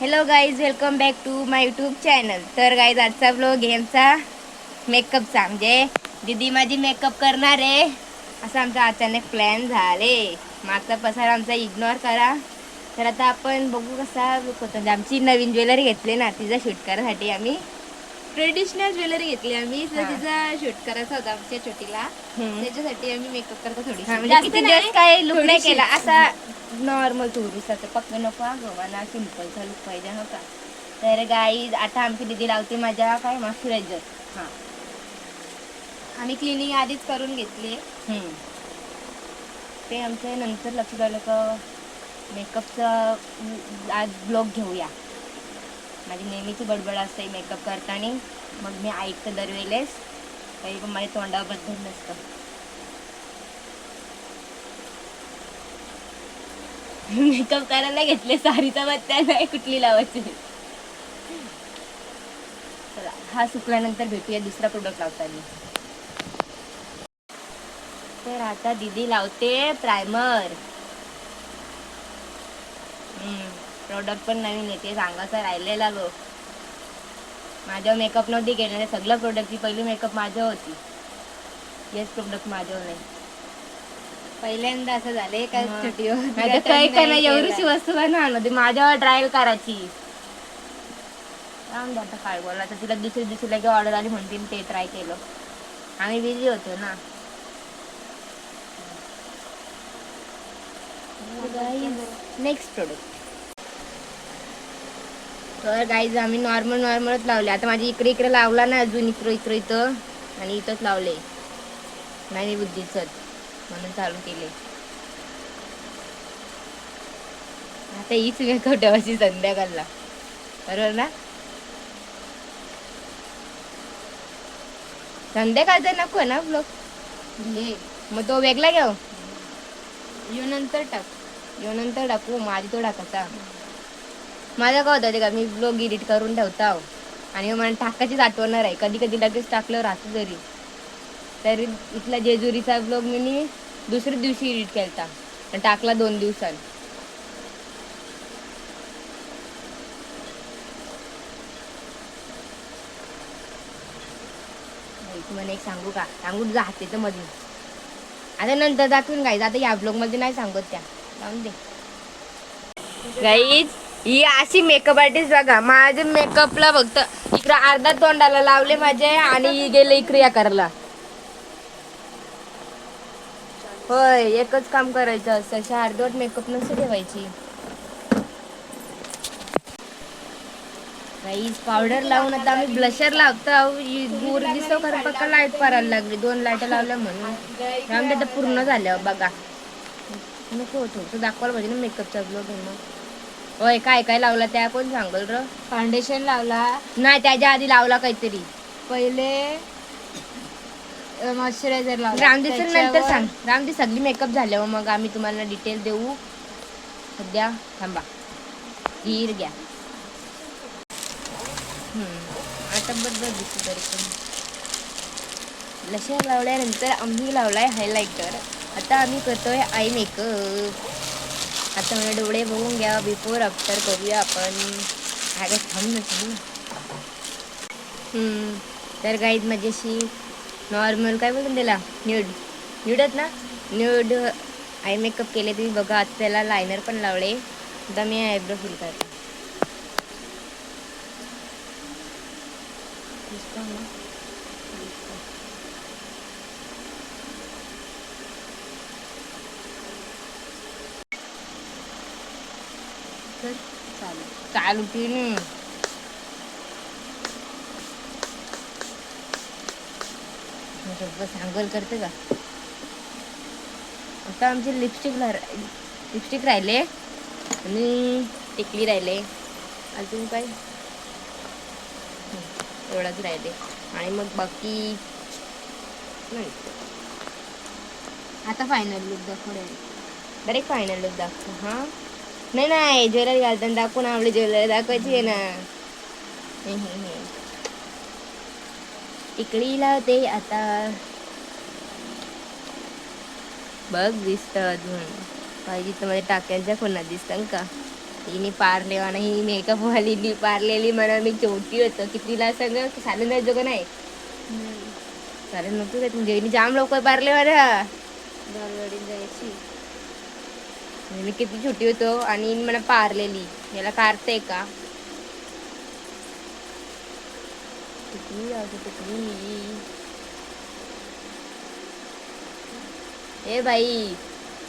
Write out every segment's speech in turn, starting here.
Hello guys welcome back to my YouTube channel तर guys आजचा blog गेमचा मेकअपचा म्हणजे दीदी माझी मेकअप करणार आहे. असं आमचा अचानक प्लॅन झाले. मागचा पसार आमचा इग्नोर करा. तर आता आपण बघू कसा होतो. म्हणजे आमची नवीन ज्वेलरी घेतली ना तिचा शूट करायसाठी आम्ही. ट्रेडिशनल ज्वेलरी घेतली आम्ही. हा. तिचा शूट करायचा होता आमच्या छोटीला. त्याच्यासाठी आम्ही मेकअप करतो थोडी म्हणजे दिवस काय लुक नाही केला असा नॉर्मल टुरिस्टाचं पक्क नको हा गव्हाना सिम्पलचा लुक पाहिजे नका तर गाई आता आमची दिदी लावते माझ्या काय मॉइश्चरायझर हां. आम्ही क्लिनिंग आधीच करून घेतली. ते आमच्या नंतर लक्षात आलं का मेकअपचं आज ब्लॉग घेऊया. माझी नेहमीची बडबड असते मेकअप करताना. मग मी ऐकते दरवेळेस. काही पण माझ्या तोंडाबद्दल नसतं. मेकअप करायला घेतले सारीचा बत्त्या नाही कुठली लावायची. चला हा सुकल्यानंतर भेटूया दुसरा प्रोडक्ट लावताना. तर आता दीदी लावते प्रायमर प्रोडक्ट पण नवीन येते सांगायचं राहिलेला गो माझ्यावर मेकअप नव्हती केलेले सगळं प्रोडक्टची पहिली मेकअप माझ्यावर होती. हेच प्रोडक्ट माझ्यावर नाही. पहिल्यांदा असं झाले का तर काही का नाही एवढीशी वस्तू ती माझ्यावर ट्रायल करायची. राहून द्या काय बोला तर तिला दुसरी दुसरी लगे ऑर्डर आली म्हणतील ते ट्राय केलं. आम्ही बिझी होतो ना. नेक्स्ट प्रोडक्ट तर गाईज आम्ही नॉर्मल नॉर्मलच लावले. आता माझी इकडे इकडे लावला ना अजून इकडं इकडं इथं. आणि इथंच लावले. नाही बुद्धीच. म्हणून चालू केले. आता हीच मेकअप ठेवायची संध्याकाळला. बरोबर ना? संध्याकाळचा नको ना ब्लॉग हे. मग तो वेगळा घेऊ यू नंतर टाक. येऊ नंतर टाकू. माझी तो टाकायचा. माझं काय होतं ते का? मी ब्लॉग एडिट करून ठेवता हो. आणि मग मला टाकायचीच आठवणार आहे कधी कधी लगेच टाकलं राहतं जरी. तरी इथला जेजुरीचा ब्लॉग मी दुसऱ्या दिवशी एडिट केलता. आणि टाकला दोन दिवसात म्हणे तुम्हाला एक सांगू का? सांगू जाते तर मधून आता नंतर दाखवून गाईज आता या ब्लॉगमध्ये नाही सांगत त्या. जाऊन दे. गाईज ही अशी मेकअप आर्टिस्ट बघा. माझ्या मेकअपला फक्त इकडं अर्धा तोंडाला लावले माझे आणि ही गेले क्रिया करायला. होय एकच काम करायचं असतं अशी अर्धवट मेकअप नसते ठेवायची गाईज पावडर लावून आता आम्ही ब्लशर लावतो. दूर दिसतो खरं पक्का लाइट पडायला लागली. दोन लाइट लावल्या म्हणून. त्यामुळे आता पूर्ण झालं बघा. नको थोडंसं दाखवायला पाहिजे ना मेकअपचा ब्लॉग आहे मग होय काय काय लावला त्या? कोण सांगल र? फाउंडेशन लावला. नाही त्याच्या आधी लावला काहीतरी. पहिले मॉइश्चरायझर लावला. रामदी सर नंतर त्याच्यावर- सांग. रामदी सगळी मेकअप झाल्यावर मग आम्ही तुम्हाला डिटेल देऊ. सध्या थांबा. धीर घ्या. हम्म, आता बरोबर दिसतो तरी पण. लशा लावल्यानंतर आम्ही लावलाय हायलायटर आता आम्ही करतोय आय मेकअप आता मला डोळे बघून घ्या. बिफोर आफ्टर करूया आपण. अरे थांब ना ना. तर गाईज माझ्याशी नॉर्मल काय बोलतो त्याला न्यूड न्यूडच ना? न्यूड आय मेकअप केले तुम्ही बघा. आता त्याला लायनर पण लावले. आता मी आयब्रो फिल करते दिसतो ना? दिसतो. तर चालू चालू की सांगल करते का? आता आमचे लिपस्टिक लिपस्टिक राहिले. आणि टिकली राहिले. अजून काय? एवढाच राहिले. आणि मग बाकी नाही. आता फायनल लुक दाखवूया डायरेक्ट फायनल लुक दाखव हा. नाही नाही ज्वेलरी घालताना दाखवून आपली ज्वेलरी दाखवायची आहे ना. टिकली लावते आता. बघ दिसत अजून. पाहिजे तर मध्ये टाक्यांच्या कोणात दिसतं का? हिने पारले म्हणा ही मेकअप वालीनी पारलेली म्हणा मी छोटी होतो. कितीला सगळं चालून जायचं का नाही. चालेल नव्हतं का तुमच्या हिने जाम लवकर पारले बालवाडीत जायची. मी किती छोटी होतो आणि मला पारलेली. याला कारते का? ए भाई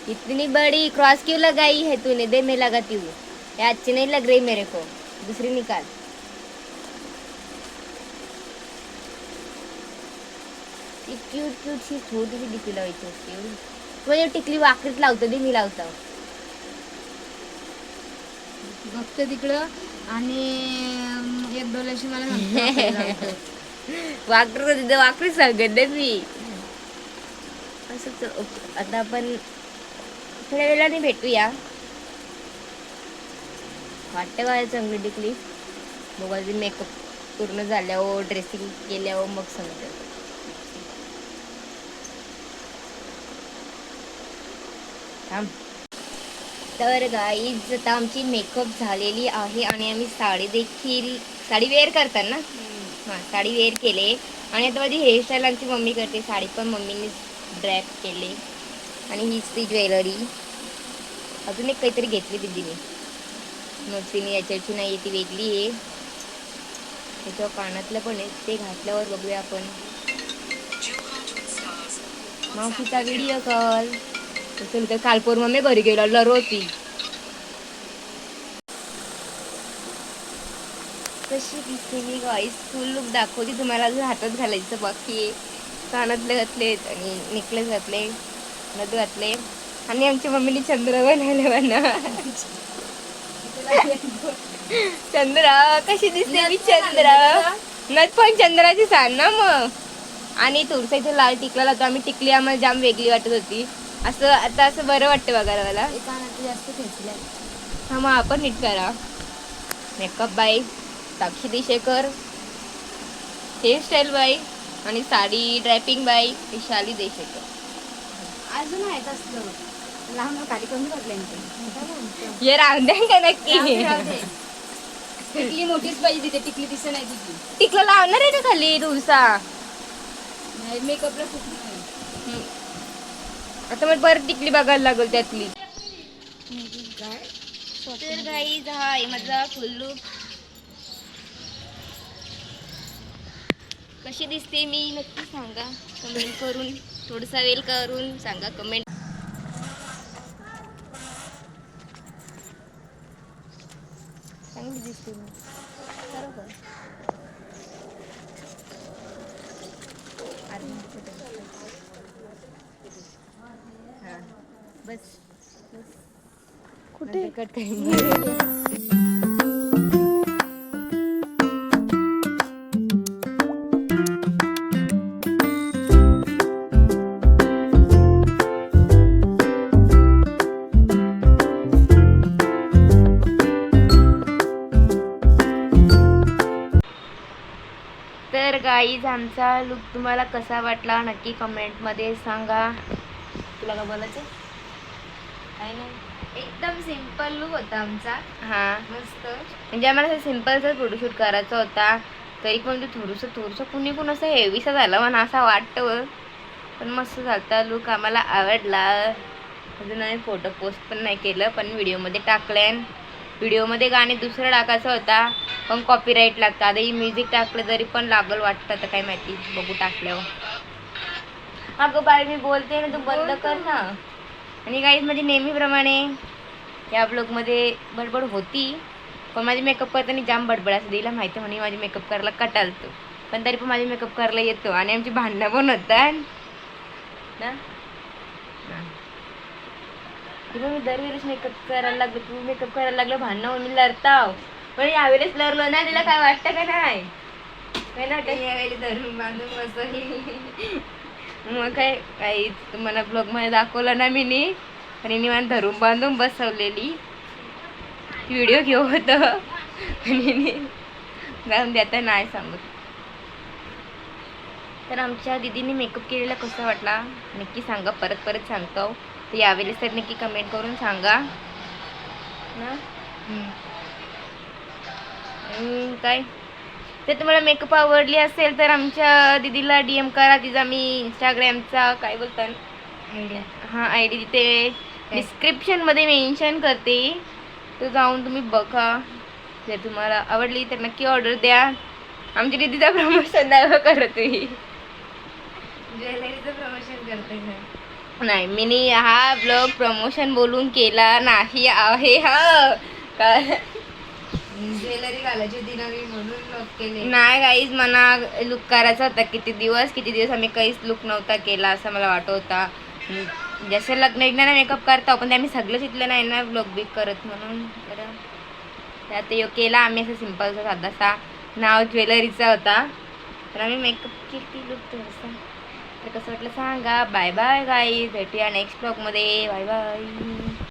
इतनी बड़ी क्रॉस क्यों लगाई है तूने? दे मैं लगाती हूँ. ये अच्छी नहीं लग रही मेरे को. दूसरी निकाल. क्यूट क्यूट शी छोटीशी टिकली लावायची असते एवढी म्हणजे टिकली वाकरीत लावतो दे मी लावतो बघतो तिकडं आणि एक डोल्याशी मला म्हणतो वाकर तिथं वाकरी सांगत नाही मी. असंच आता आपण थोड्या वेळाने भेटूया. वाटतं का चांगली टिकली. मोबाईल मेकअप पूर्ण झाल्यावर ड्रेसिंग केल्यावर मग सांगते. थांब. तर गाईज आता आमची मेकअप झालेली आहे आणि आम्ही साडी देखील साडी वेअर करतात ना हां साडी वेअर केले. आणि आता माझी हेअरस्टाईल आमची मम्मी करते. साडी पण मम्मीने ड्रॅप केले. आणि हीच ती ज्वेलरी अजून एक काहीतरी घेतली दिदीने. मग तिने याच्यावरची नाही ती वेगळी आहे. त्याच्यावर कानातलं पण आहे. ते घातल्यावर बघूया आपण. मावशीचा व्हिडिओ कॉल चल तर कालपोर मम्मी घरी गेलो लरो होती कशी दिसते मी गाईस फुल लुक दाखवते तुम्हाला. अजून हातात घालायचं बाकी कानातले घातलेत आणि नेकलेस घातले नथ घातले. आणि आमच्या मम्मीने चंद्र बनवले म्हणा. चंद्र कशी दिसते मी चंद्र? नथ पण चंद्राची सांग ना मग. आणि तुळसा इथे लाल टिकला लावतो. आम्ही टिकली आम्हाला जाम वेगळी वाटत होती. असं आता असं बरं वाटतं बघायला मला. एका जास्त खेचलंय हा मग आपण नीट करा. मेकअप बाई साक्षी देशेकर हेअरस्टाईल बाई आणि साडी ड्रॅपिंग बाई विशाली देशेकर. अजून आहेत असलं. लहान द्या का नक्की. टिकली मोठीच पाहिजे तिथे टिकली दिसत नाही तिची. टिकलं लावणार आहे ना खाली? मेकअपला खूप नाही. हम्म. आता मग बरं टिकली बघायला लागल त्यातली. तर गाई हा आहे माझा फुल कशी दिसते मी नक्की सांगा. कमेंट करून थोडसा वेल करून सांगा कमेंट चांगली दिसते मी बरोबर अरे हा बस बस कुठे? कट तर गाईज आमचा लुक तुम्हाला कसा वाटला? नक्की कमेंटमध्ये सांगा. तुला का बोलायचं एकदम सिंपल लुक होता आमचा. हां. मस्त. म्हणजे आम्हाला असं सिम्पलच फोटोशूट करायचा होता तरी पण ते थोडंसं थोडंसं कुणी कुण असं हेवीसा झाला म्हणा असं वाटतं पण मस्त झालता लुक आम्हाला आवडला. अजून आम्ही फोटो पोस्ट पण नाही केलं पण व्हिडिओमध्ये टाकलं व्हिडिओमध्ये गाणे दुसरं टाकायचं होता पण कॉपीराईट लागतं. आता ही म्युझिक टाकलं तरी पण लागल वाटतं तर काय माहिती. बघू टाकल्यावर. अगं बाई मी बोलते ना तू बंद कर ना. आणि काही म्हणजे नेहमीप्रमाणे या ब्लॉगमध्ये बडबड होती. पण माझी मेकअप करताना जाम बडबड असं दिला माहिती म्हणे माझी मेकअप करायला कटालतो. पण तरी पण माझी मेकअप करायला येतो आणि आमची भांडणं पण होतात. ना? मी दरवेळेस मेकअप करायला लागलो तू मेकअप करायला लागलो भांडणं होऊन मी लढताव. पण यावेळेस लढलो ना तिला काय वाटतं का नाही? काय ना यावेळी धरून बांधून बसवली. मग काय काही तुम्हाला ब्लॉगमध्ये दाखवलं ना मी नी आणि निवांत धरून बांधून बसवलेली. व्हिडिओ घेऊ होतं. आणि जाऊन द्या आता नाही सांगत. तर आमच्या दिदीने मेकअप केलेला कसा वाटला? नक्की सांगा परत परत सांगतो. तर यावेळेस तर नक्की कमेंट करून सांगा. ना? काय? ते तुम्हाला मेकअप आवडली असेल तर आमच्या दीदीला डी एम करा. तिचा मी इंस्टाग्रामचा काय बोलतात? हा आय डी तिथे डिस्क्रिप्शनमध्ये मेन्शन करते. तर जाऊन तुम्ही बघा. जर तुम्हाला आवडली तर नक्की ऑर्डर द्या. आमच्या दीदीचा प्रमोशन नाही करत तुम्ही ज्वेलरीचं प्रमोशन करते नाही मी हा ब्लॉग प्रमोशन बोलून केला नाही आहे. हा का? ज्वेलरी घालायची होती म्हणून लॉक केले नाही गाईज मला लुक करायचा होता. किती दिवस किती दिवस आम्ही काहीच लुक नव्हता केला असं मला वाटत होता. जसे जसं लग्न एकदा मेकअप करतो पण ते आम्ही सगळं शिकलं नाही ना ब्लॉग बिक करत म्हणून. तर त्यात यो केला आम्ही असं सिम्पलचा साधासा. नाव ज्वेलरीचा होता. तर आम्ही मेकअप केली लुक थोडासा. तर कसं वाटलं सांगा. बाय बाय गाई भेटूया नेक्स्ट ब्लॉगमध्ये बाय बाय